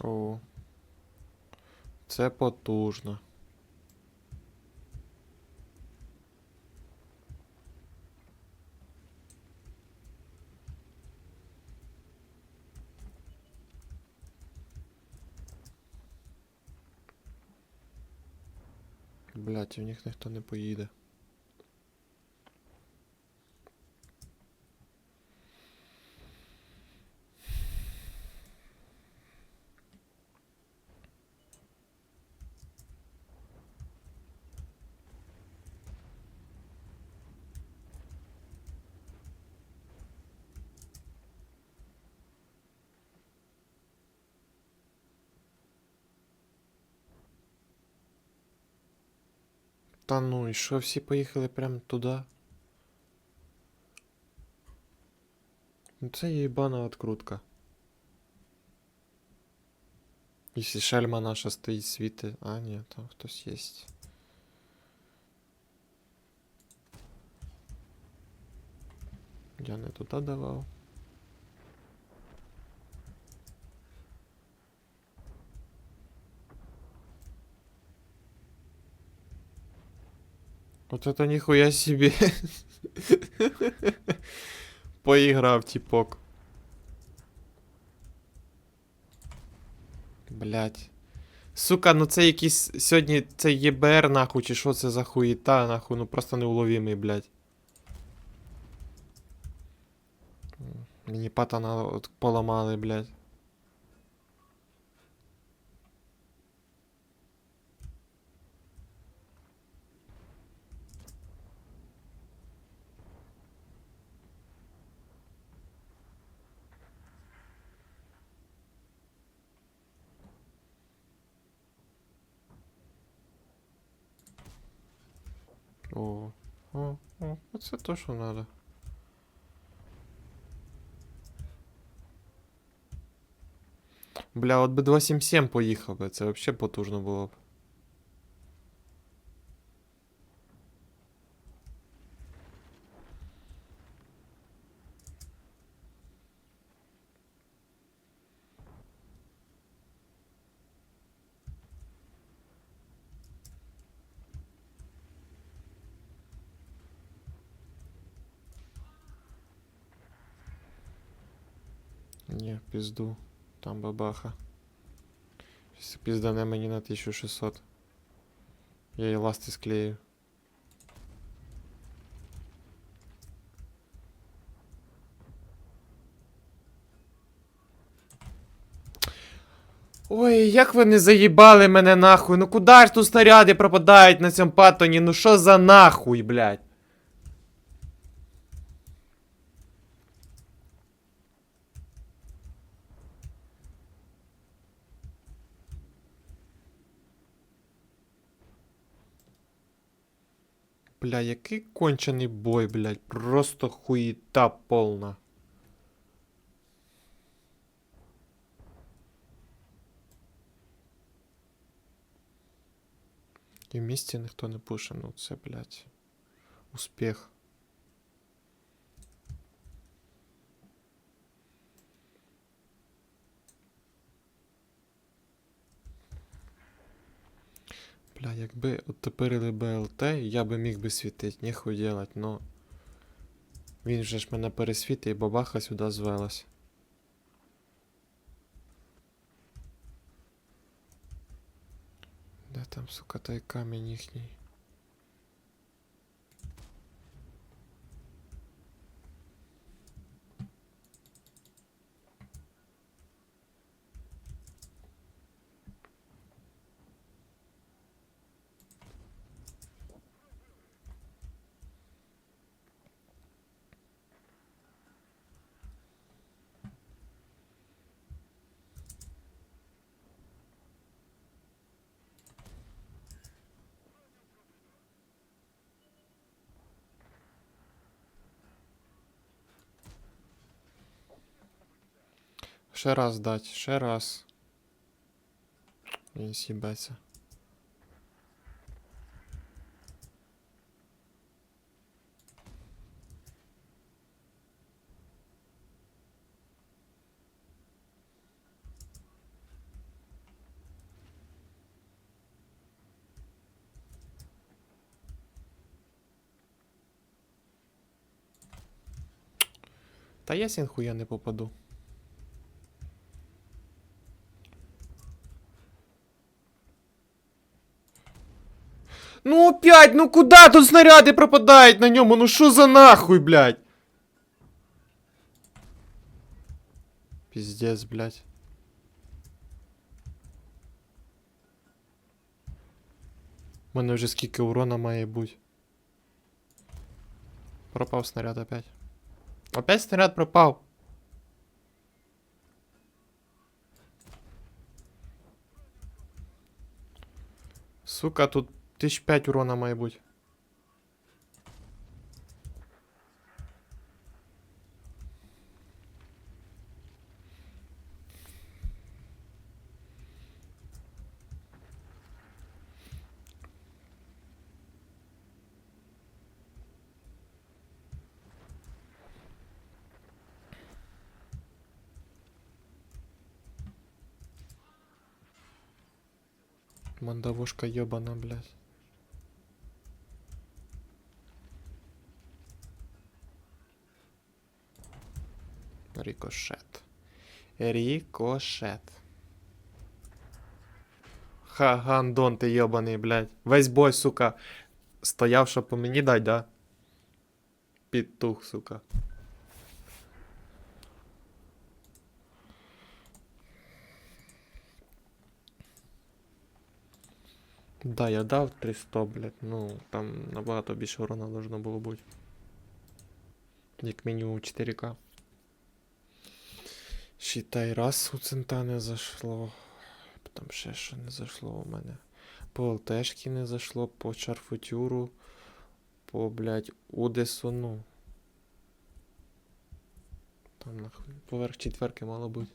О. Це потужно. Блять, в них ніхто не поїде. Та ну, і що всі поїхали прямо туди? Ну це їбана открутка. Якщо шельма наша стоїть світи. А, ні, там хтось є. Я не туди давав. Вот это нихуя себе. Поиграв, типок. Блять. Сука, ну це якийсь сьогодні це ЄБР нахуй, чи що це за хуєта, нахуй, ну просто неуловимий, блять. Мені патана от поламали, блять. О, о, о, оце то, що надо. Бля, от би 277 поїхав би, це взагалі потужно було б. Ні, пізду. Там бабаха. Піздане мені на 1600. Я її ласти склею. Ой, як ви не заїбали мене нахуй. Ну куди ж тут снаряди пропадають на цьому патоні? Ну що за нахуй, блядь? Бля, який кончений бой, блядь. Просто хуїта полна. І в місті ніхто не пише, ну це, блядь. Успіх. Бля, якби отеперили БЛТ, я би міг би світить, ніхуй делать, но. Він же ж мене пересвітить і бабаха сюди звелась. Де там, сука, той камінь їхній? Ще раз дать, ще раз. Він сібеться. Та я сінху я не попаду. Ну опять, ну куда тут снаряди пропадають на ньому? Ну що за нахуй, блядь? Пиздец, блядь. У мене вже скільки урона має бути. Пропав снаряд опять. Опять снаряд пропав. Сука, тут тисяч п'ять урона має бути. Мандавушка ёбана, блядь. Рикошет. Рикошет. Ха, гандон ти йобаний, блядь. Весь бой, сука, стояв, щоб по мені дать, да? Пітух, сука. Да, я дав 300, блядь, ну, там набагато більше урона должно було бути. Як мінімум 4К. Считай, раз у цента не зашло. Там ще що не зашло у мене. По ЛТшки не зашло, по чарфутюру, по, блядь, Удесу, ну. Там нахуй. Поверх четверки мало бути.